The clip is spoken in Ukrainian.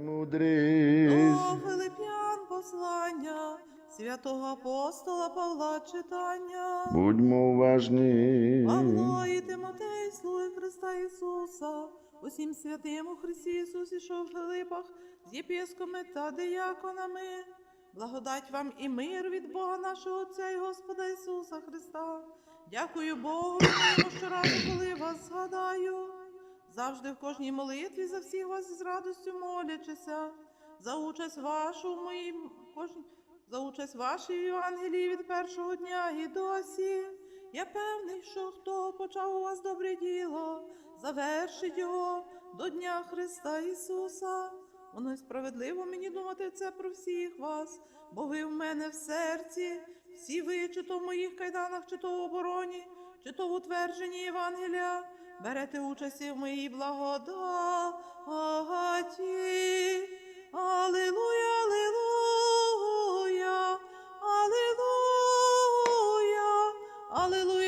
Мудрість. О, Филип'ян послання, святого апостола Павла читання. Будьмо уважні. Павло і Тимотей, слуги Христа Ісуса, усім святим у Христі Ісусі, що в Филипах, з єпископами та дияконами. Благодать вам і мир від Бога нашого Отця і Господа Ісуса Христа. Дякую Богу, моєму щоразу, коли вас згадаю. Завжди в кожній молитві за всіх вас з радістю молячися, за участь вашу в кожні за участь вашій в Євангелії від першого дня і досі. Я певний, що хто почав у вас добре діло, завершить його до Дня Христа Ісуса. Воно й справедливо мені думати це про всіх вас, бо ви в мене в серці, всі ви, чи то в моїх кайданах, чи то в обороні, чи то в утвердженні Євангелія, берете участь в моїй благодаті. Алілуя, алілуя, алілуя, алілуя.